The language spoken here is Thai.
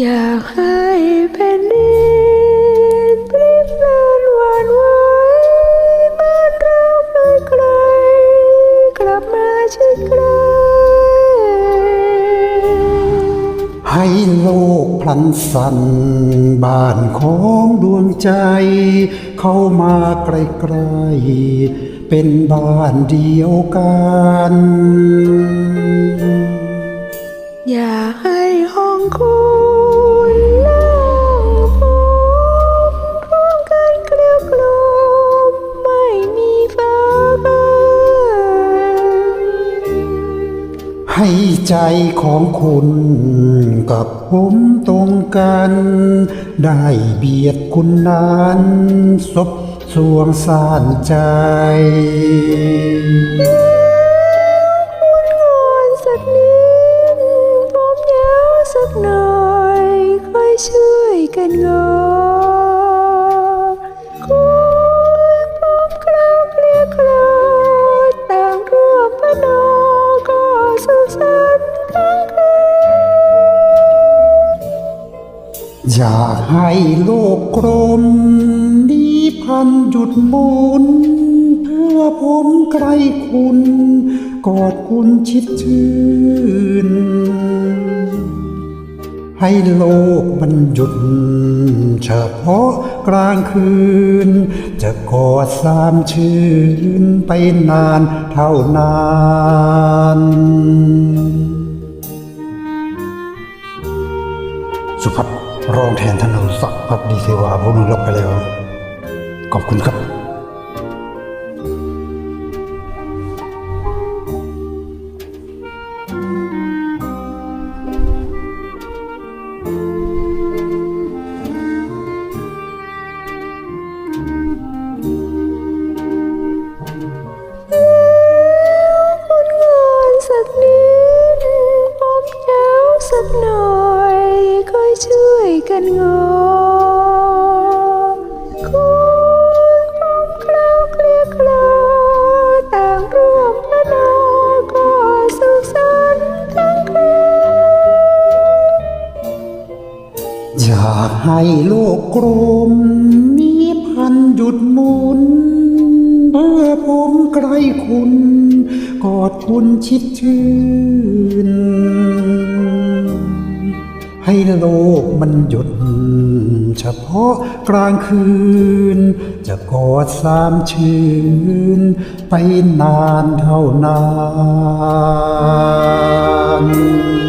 อยากให้เป็นดินพริบแลนวันไหวบ้านเราไม่ไกล กลับมาชิดใกล้ให้โลกพลันสันบ้านของดวงใจ เข้ามาใกล้ๆเป็นบ้านเดียวกัน อยาก ให้ใจของคุณกับผมตรงกัน ได้เบียดคุณนั้นสบสวงสานใจ อยากให้โลกกลมนี้พันหยุดหมุน เพื่อผมใกล้คุณ กอดคุณชิดชื่น ให้โลกมันหยุด เฉพาะกลางคืน จะกอดสามชื่นไปนานเท่านานสุภัท รองแทนธนงศักดิ์พักดีเทวาผู้นึงลบไปแล้ว ขอบคุณครับคุณงอนสักนิดผมยาวสักหน่อยค่อยช่วย กันงอคุณผมเคล้าเคลียคลาต่างร่วมพนอก็สุขสันต์ทั้งคืนอยากให้โลกกลมมีพันหยุดหมุนเมื่อผมใกล้คุณ กอดคุณชิดชื่น ให้โลกมันหยุด เฉพาะกลางคืน จะกอดสามชื่น ไปนานเท่านาน